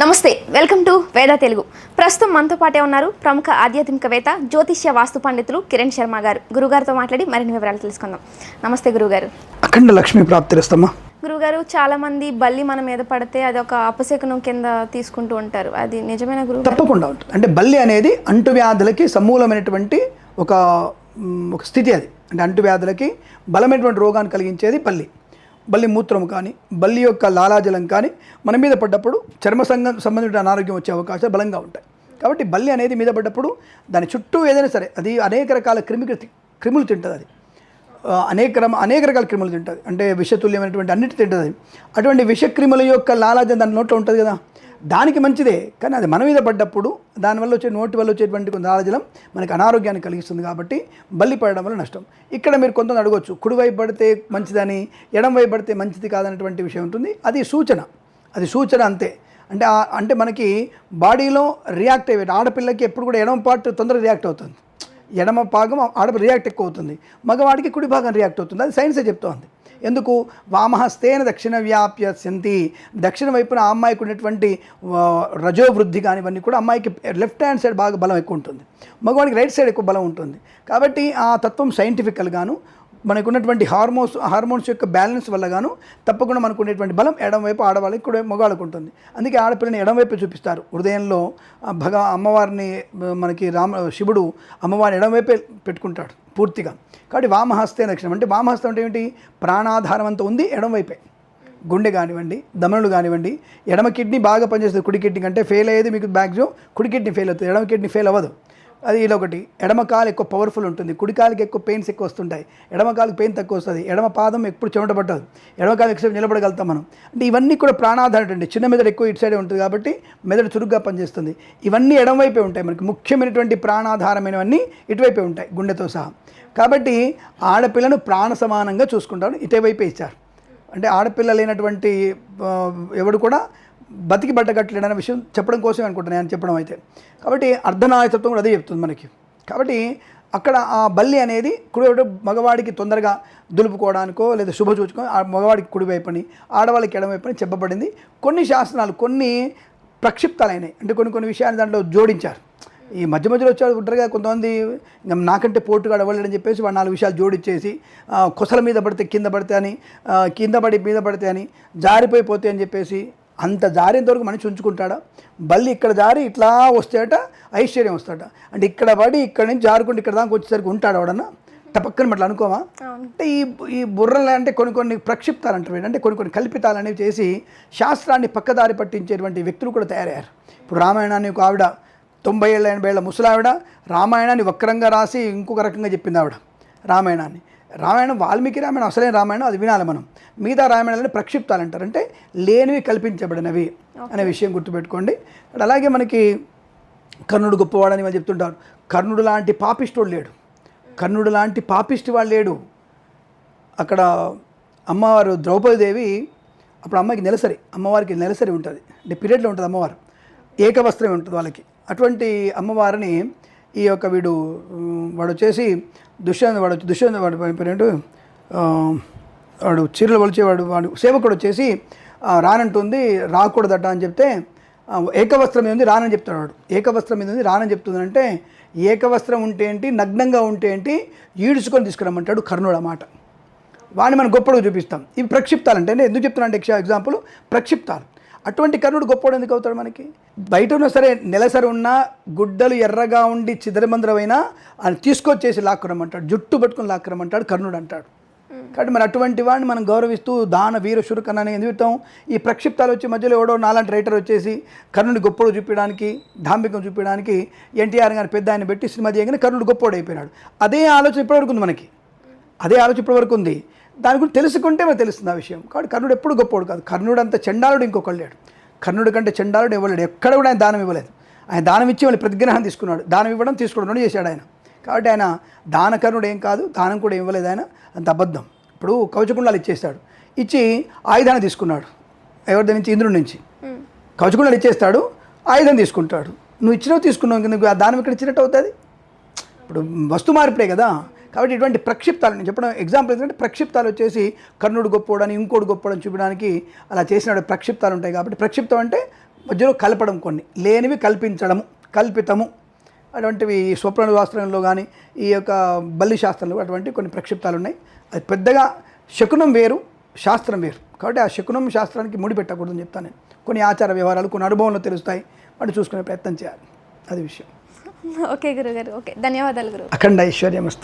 నమస్తే welcome to వేద తెలుగు. ప్రస్తుతం మనతో పాటే ఉన్నారు ప్రముఖ ఆధ్యాత్మికవేత్త జ్యోతిష్య వాస్తు పండితులు కిరణ్ శర్మ గారు. గురుగారితో మాట్లాడి మరిన్ని వివరాలు తెలుసుకుందాం. నమస్తే గురుగారు. అఖండ లక్ష్మీ ప్రాప్తిరస్తమ్మా గురుగారు చాలా మంది బల్లి మన మీద పడితే అది ఒక అపశకునం కింద తీసుకుంటూ ఉంటారు. అది నిజమైన గురువు తప్పకుండా ఉంటుంది. అంటే బల్లి అనేది అంటువ్యాధులకి సమూలమైనటువంటి ఒక ఒక స్థితి అది. అంటే అంటువ్యాధులకి బలమైనటువంటి రోగాన్ని కలిగించేది బల్లి. బల్లి మూత్రం కానీ బల్లి యొక్క లాలాజలం కానీ మన మీద పడ్డప్పుడు చర్మ సంఘం సంబంధించిన అనారోగ్యం వచ్చే అవకాశాలు బలంగా ఉంటాయి. కాబట్టి బల్లి అనేది మీద పడ్డప్పుడు దాని చుట్టూ ఏదైనా సరే అది అనేక రకాల క్రిమి క్రిములు తింటుంది అది. అనేక రమ అనేక రకాల క్రిములు తింటుంది. అంటే విషతుల్యమైనటువంటి అన్నిటి తింటుంది అటువంటి విషక్రిముల యొక్క లాలాజం దాని నోట్లో ఉంటుంది కదా. దానికి మంచిదే కానీ అది మన మీద పడ్డప్పుడు దానివల్ల వచ్చే నోటి వల్ల వచ్చేటువంటి కొంత ఆలజలం మనకి అనారోగ్యాన్ని కలిగిస్తుంది కాబట్టి బల్లి పడడం వల్ల నష్టం. ఇక్కడ మీరు కొంతమంది అడగొచ్చు కుడివైపు పడితే మంచిదని ఎడం వైపు పడితే మంచిది కాదనేటువంటి విషయం ఉంటుంది. అది సూచన అది సూచన అంతే. అంటే అంటే మనకి బాడీలో రియాక్ట్ అయ్యే ఆడపిల్లకి ఎప్పుడు కూడా ఎడమ పార్ట్ తొందరగా రియాక్ట్ అవుతుంది. ఎడమ భాగం ఆడపిల్ల రియాక్ట్ ఎక్కువ అవుతుంది. మగవాడికి కుడి భాగం రియాక్ట్ అవుతుంది. అది సైన్సే చెప్తోంది. ఎందుకు? వామహస్తేన దక్షిణ వ్యాప్య సంతి. దక్షిణ వైపున ఆ అమ్మాయికి ఉన్నటువంటి రజోవృద్ధి కానీ ఇవన్నీ కూడా అమ్మాయికి లెఫ్ట్ హ్యాండ్ సైడ్ బాగా బలం ఎక్కువ ఉంటుంది. మగవాడికి రైట్ సైడ్ ఎక్కువ బలం ఉంటుంది. కాబట్టి ఆ తత్వం సైంటిఫికల్గాను మనకు ఉన్నటువంటి హార్మోన్స్ హార్మోన్స్ యొక్క బ్యాలెన్స్ వల్ల గాను తప్పకుండా మనకు ఉండేటువంటి బలం ఎడం వైపు ఆడవాళ్ళకి కూడా మగవాళ్ళకు ఉంటుంది. అందుకే ఆడపిల్లని ఎడం వైపు చూపిస్తారు. హృదయంలో భగ అమ్మవారిని మనకి రామ శివుడు అమ్మవారిని ఎడమవైపే పెట్టుకుంటాడు పూర్తిగా. కాబట్టి వామహస్తే లక్షణం. అంటే వామహస్తం అంటే ఏమిటి? ప్రాణాధారం అంతా ఉంది ఎడమవైపే గుండె కానివ్వండి దమనులు కానివ్వండి ఎడమ కిడ్నీ బాగా పనిచేస్తుంది. కుడి కిడ్నీ కంటే ఫెయిల్ అయ్యేది మీకు మ్యాక్సిమం కుడి కిడ్నీ ఫెయిల్ అవుతుంది. ఎడమ కిడ్నీ ఫెయిల్ అవ్వదు. అది ఇలా ఒకటి. ఎడమ కాలు ఎక్కువ పవర్ఫుల్ ఉంటుంది. కుడి కాలుకి ఎక్కువ పెయిన్స్ ఎక్కువ వస్తుంటాయి. ఎడమ కాలుకి పెయిన్ తక్కువ వస్తుంది. ఎడమ పాదం ఎప్పుడు చెమట పట్టదు ఎడమ కాలు ఎక్కువ నిలబడగలుగుతాం మనం. అంటే ఇవన్నీ కూడా ప్రాణాధారణ అండి. చిన్న మెదడు ఎక్కువ ఇటు సైడే ఉంటుంది కాబట్టి మెదడు చురుగ్గా పనిచేస్తుంది. ఇవన్నీ ఎడమవైపే ఉంటాయి మనకి. ముఖ్యమైనటువంటి ప్రాణాధారమైనవన్నీ ఇటువైపే ఉంటాయి గుండెతో సహా. కాబట్టి ఆడపిల్లను ప్రాణ సమానంగా చూసుకుంటారు. ఇటువైపే ఇచ్చారు. అంటే ఆడపిల్ల లేనటువంటి ఎవడు కూడా బతికి బట్టగట్టలేడనే విషయం చెప్పడం కోసమే అనుకుంటున్నాను నేను చెప్పడం అయితే. కాబట్టి అర్ధనాయకత్వం కూడా అదే చెప్తుంది మనకి. కాబట్టి అక్కడ ఆ బల్లి అనేది కుడివైపు మగవాడికి తొందరగా దులుపుకోవడానికో లేదా శుభ చూచుకో ఆ మగవాడికి కుడివైపని ఆడవాళ్ళకి ఎడమవైపని చెప్పబడింది. కొన్ని శాసనాలు కొన్ని ప్రక్షిప్తాలైనాయి. అంటే కొన్ని కొన్ని విషయాలు దాంట్లో జోడించారు. ఈ మధ్య మధ్యలో వచ్చాడు ఉంటారు కదా కొంతమంది నాకంటే పోటుగా అవ్వలేడని చెప్పేసి వాడు నాలుగు విషయాలు జోడిచ్చేసి కొసల మీద పడితే కింద పడితే అని కింద పడి మీద పడితే అని జారిపోయిపోతే అని చెప్పేసి అంత జారేంత వరకు మనిషి ఉంచుకుంటాడా? బల్లి ఇక్కడ జారి ఇట్లా వస్తేట ఐశ్వర్యం వస్తాడ అంటే ఇక్కడ పడి ఇక్కడ నుంచి జారుకుంటే ఇక్కడ దాకా వచ్చేసరికి ఉంటాడు ఎవడన్నా టపక్కన అట్లా అనుకోమా అంటే ఈ ఈ బుర్రలు అంటే కొన్ని కొన్ని ప్రక్షిప్తాలు అంటారు. అంటే కొన్ని కొన్ని కల్పితాలు అనేవి చేసి శాస్త్రాన్ని పక్కదారి పట్టించేటువంటి వ్యక్తులు కూడా తయారయ్యారు. ఇప్పుడు రామాయణాన్ని ఒక ఆవిడ తొంభై ఏళ్ళ ఎనభై ఏళ్ళ ముసలావిడ రామాయణాన్ని వక్రంగా రాసి ఇంకొక రకంగా చెప్పింది ఆవిడ రామాయణాన్ని. రామాయణం వాల్మీకి రామాయణం అసలైన రామాయణం అది వినాలి మనం. మిగతా రామాయణాలని ప్రక్షిప్తాలు అంటారు అంటే లేనివి కల్పించబడినవి అనే విషయం గుర్తుపెట్టుకోండి. అలాగే మనకి కర్ణుడు గొప్పవాడని వాళ్ళు చెప్తుంటారు. కర్ణుడు లాంటి పాపిష్టోడు లేడు. కర్ణుడు లాంటి పాపిష్టి వాడు లేడు. అక్కడ అమ్మవారు ద్రౌపదిదేవి అప్పుడు అమ్మాయికి నెలసరి అమ్మవారికి నెలసరి ఉంటుంది. అంటే పీరియడ్లో ఉంటుంది అమ్మవారు. ఏకవస్త్రమే ఉంటుంది వాళ్ళకి. అటువంటి అమ్మవారిని ఈ యొక్క వీడు వాడు వచ్చేసి దుష్యంత వాడు దుష్యంత వాడు పేరేంటు వాడు చీరలు వలిచేవాడు వాడు సేవకుడు వచ్చేసి రానంటుంది రాకూడదట అని చెప్తే ఏకవస్త్రం మీద ఉంది రానని చెప్తాడు వాడు. ఏకవస్త్రం మీద ఉంది రానని చెప్తుంది అంటే ఏకవస్త్రం ఉంటే ఏంటి నగ్నంగా ఉంటే ఏంటి ఈడ్చుకొని తీసుకురమ్మంటాడు కర్ణుడు అన్నమాట వాడిని మనం గొప్పడు చూపిస్తాం. ఇవి ప్రక్షిప్తాలు అంటే నేను ఎందుకు చెప్తున్నాను అంటే ఎగ్జాంపుల్ ప్రక్షిప్తాలు. అటువంటి కర్ణుడు గొప్పవాడు ఎందుకు అవుతాడు మనకి? బయట ఉన్న సరే నెలసరి ఉన్నా గుడ్డలు ఎర్రగా ఉండి చిదరమందరమైనా ఆయన తీసుకొచ్చేసి లాక్కురమ్మంటాడు జుట్టు పట్టుకుని లాక్కురమ్మంటాడు కర్ణుడు అంటాడు. కాబట్టి మరి అటువంటి వాడిని మనం గౌరవిస్తూ దాన వీర శురుకన్న అని ఎందుకు చెప్తాం? ఈ ప్రక్షిప్తాలు వచ్చి మధ్యలో ఎవడో నాలాంటి రైటర్ వచ్చేసి కర్ణుడి గొప్పడు చూపించడానికి ధాంబికం చూపించడానికి ఎన్టీఆర్ గారి పెద్ద ఆయన పెట్టి సినిమా చేయగానే కర్ణుడు గొప్పోడు అయిపోయినాడు. అదే ఆలోచన ఇప్పటివరకు ఉంది మనకి. అదే ఆలోచన ఇప్పటి వరకు ఉంది. దాని గురించి తెలుసుకుంటే మనకు తెలుస్తుంది ఆ విషయం. కాబట్టి కర్ణుడు ఎప్పుడు గొప్పోడు కాదు. కర్ణుడు అంత చండాలుడు ఇంకొకళ్ళు లేడు. కర్ణుడి కంటే చండాలుడు ఇవ్వలేడు ఎక్కడ కూడా ఆయన దానం ఇవ్వలేదు. ఆయన దానం ఇచ్చి వాళ్ళు ప్రతిగ్రహం తీసుకున్నాడు. దానం ఇవ్వడం తీసుకోవడం చేశాడు ఆయన. కాబట్టి ఆయన దానకర్ణుడు ఏం కాదు దానం కూడా ఇవ్వలేదు ఆయన అంత అబద్ధం. ఇప్పుడు కవచకుండాలు ఇచ్చేస్తాడు. ఇచ్చి ఆయుధాన్ని తీసుకున్నాడు. ఎవరి నుంచి? ఇంద్రుడి నుంచి. కవచకుండాలు ఇచ్చేస్తాడు ఆయుధం తీసుకుంటాడు. నువ్వు ఇచ్చినవి తీసుకున్నావు నీకు ఆ దానం ఇక్కడ ఇచ్చినట్టు అవుతుంది? ఇప్పుడు వస్తు మార్పిడే కదా. కాబట్టి ఇటువంటి ప్రక్షిప్తాలు నేను చెప్పడం ఎగ్జాంపుల్ ఏంటంటే ప్రక్షిప్తాలు వచ్చేసి కర్ణుడు గొప్పోడని ఇంకోటి గొప్పోడని చూపడానికి అలా చేసిన ప్రక్షిప్తాలు ఉంటాయి కాబట్టి ప్రక్షిప్తం అంటే మధ్యలో కలపడం కొన్ని. లేనివి కల్పించడము కల్పితము. అటువంటివి స్వప్న శాస్త్రంలో కానీ ఈ యొక్క బల్లి శాస్త్రంలో అటువంటి కొన్ని ప్రక్షిప్తాలు ఉన్నాయి. అది పెద్దగా శకునం వేరు శాస్త్రం వేరు. కాబట్టి ఆ శకునం శాస్త్రానికి ముడి పెట్టకూడదని చెప్తాను నేను. కొన్ని ఆచార వ్యవహారాలు కొన్ని అనుభవంలో తెలుస్తాయి. వాటి చూసుకునే ప్రయత్నం చేయాలి. అది విషయం. ఓకే గురుగారు ఓకే. ధన్యవాదాలు గురు అఖండ ఐశ్వర్యమస్తు.